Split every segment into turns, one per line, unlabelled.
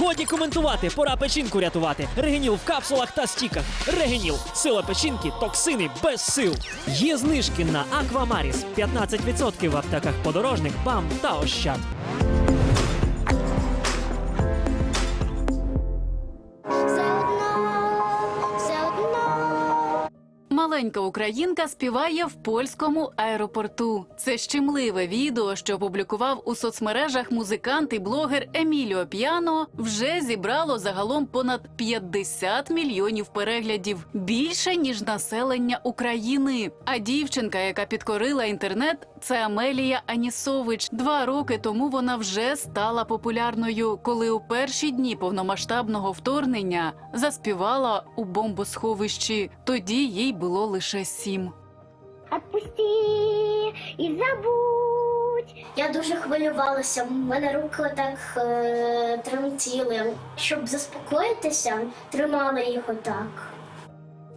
Годі коментувати, пора печінку рятувати. Регеніл в капсулах та стіках. Регеніл. Сила печінки, токсини без сил. Є знижки на Аквамаріс. 15% в аптеках подорожник, БАМ та Ощад.
Маленька українка співає в польському аеропорту. Це щемливе відео, що опублікував у соцмережах музикант і блогер Еміліо П'яно, вже зібрало загалом понад 50 мільйонів переглядів більше ніж населення України. А дівчинка, яка підкорила інтернет, це Амелія Анісович. Два роки тому вона вже стала популярною, коли у перші дні повномасштабного вторгнення заспівала у бомбосховищі. Тоді їй було лише сім.
Отпусти і забудь. Я дуже хвилювалася. У мене руки так е, тремтіли. Щоб заспокоїтися, тримала їх отак.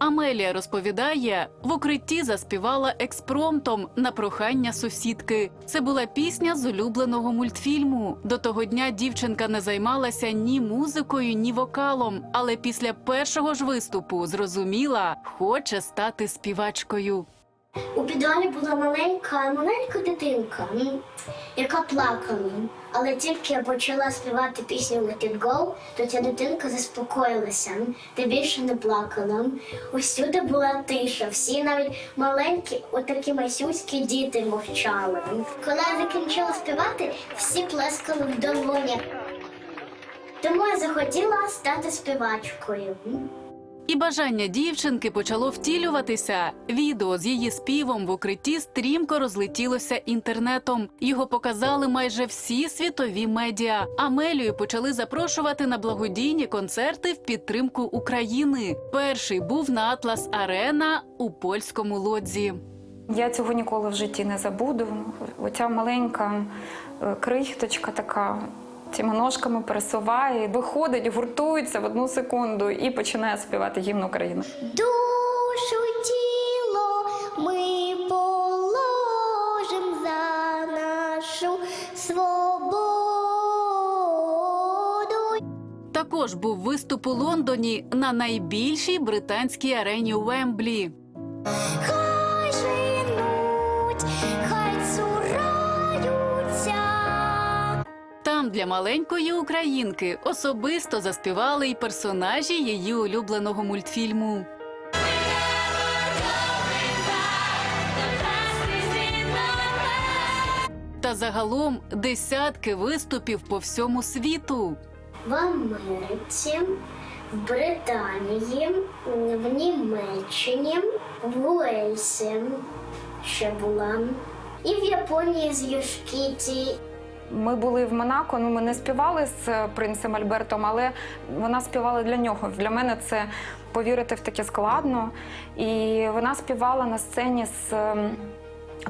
Амелія розповідає, в укритті заспівала експромтом на прохання сусідки. Це була пісня з улюбленого мультфільму. До того дня дівчинка не займалася ні музикою, ні вокалом, але після першого ж виступу зрозуміла, хоче стати співачкою.
У підвалі була маленька, маленька дитинка, яка плакала. Але тільки я почала співати пісню Let It Go, то ця дитинка заспокоїлася та більше не плакала. Усюди була тиша, всі навіть маленькі, отакі масюські діти мовчали. Коли я закінчила співати, всі плескали в долонях. Тому я захотіла стати співачкою.
І бажання дівчинки почало втілюватися. Відео з її співом в укритті стрімко розлетілося інтернетом. Його показали майже всі світові медіа. Амелію почали запрошувати на благодійні концерти в підтримку України. Перший був на Атлас Арена у польському лодзі.
Я цього ніколи в житті не забуду. Оця маленька е, крихточка така. Цими ножками пересуває, виходить, гуртується в одну секунду і починає співати гімн України.
Душу тіло ми положим за нашу свободу.
Також був виступ у Лондоні на найбільшій британській арені Уемблі.
Хай женуть, хай цураються.
Там для маленької українки особисто заспівали й персонажі її улюбленого мультфільму. Та загалом десятки виступів по всьому світу.
В Америці, в Британії, в Німеччині, в Уельсі ще була. І в Японії з Юшкіті,
Ми були в Монако. Ну ми не співали з принцем Альбертом, але вона співала для нього. Для мене це повірити в таке складно. І вона співала на сцені з ем,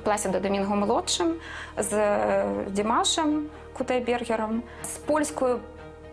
Пласідо Домінго молодшим, з е, Дімашем Кутейбергером, з польською.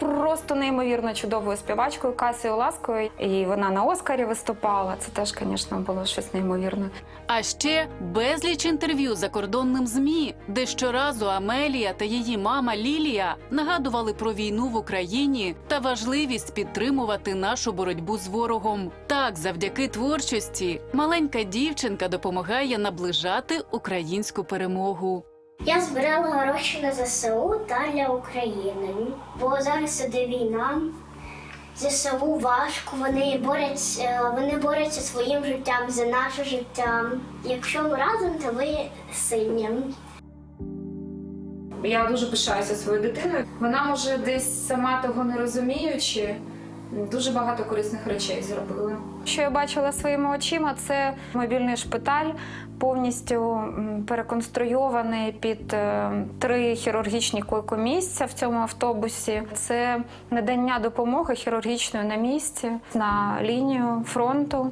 Просто неймовірно чудовою співачкою Касією Ласкою. І вона на Оскарі виступала. Це теж, звісно, було щось неймовірне.
А ще безліч інтерв'ю закордонним змі, де щоразу Амелія та її мама Лілія нагадували про війну в Україні та важливість підтримувати нашу боротьбу з ворогом. Так, завдяки творчості, маленька дівчинка допомагає наближати українську перемогу.
Я збирала гроші на ЗСУ та для України. Бо зараз іде війна. ЗСУ важко, вони борються, вони борються своїм життям за наше життя. Якщо ми разом, то ви сильні.
Я дуже пишаюся своєю дитиною. Вона може десь сама того не розуміючи, дуже багато корисних речей зробила.
Що я бачила своїми очима, це мобільний шпиталь, повністю переконструйований під е, три хірургічні койкомісця в цьому автобусі. Це надання допомоги хірургічної на місці на лінію фронту.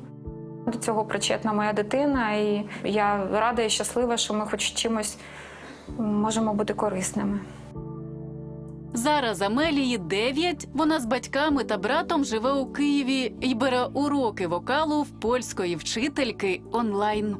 До цього причетна моя дитина, і я рада і щаслива, що ми хоч чимось можемо бути корисними.
Зараз Амелії 9, Вона з батьками та братом живе у Києві і бере уроки вокалу в польської вчительки онлайн.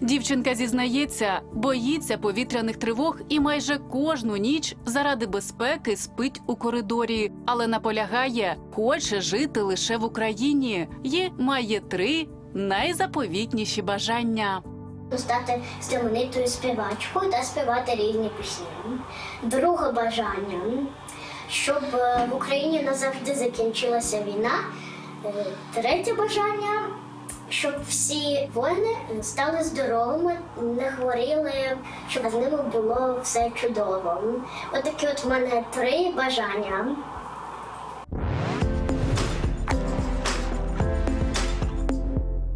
Дівчинка зізнається, боїться повітряних тривог і майже кожну ніч заради безпеки спить у коридорі, але наполягає, хоче жити лише в Україні і має три найзаповітніші бажання.
Стати знаменитою співачкою та співати різні пісні. Друге бажання, щоб е, в Україні назавжди закінчилася війна. Е, Третє бажання, щоб всі воїни стали здоровими, не хворіли, щоб з ними було все чудово. Отакі от в мене три бажання.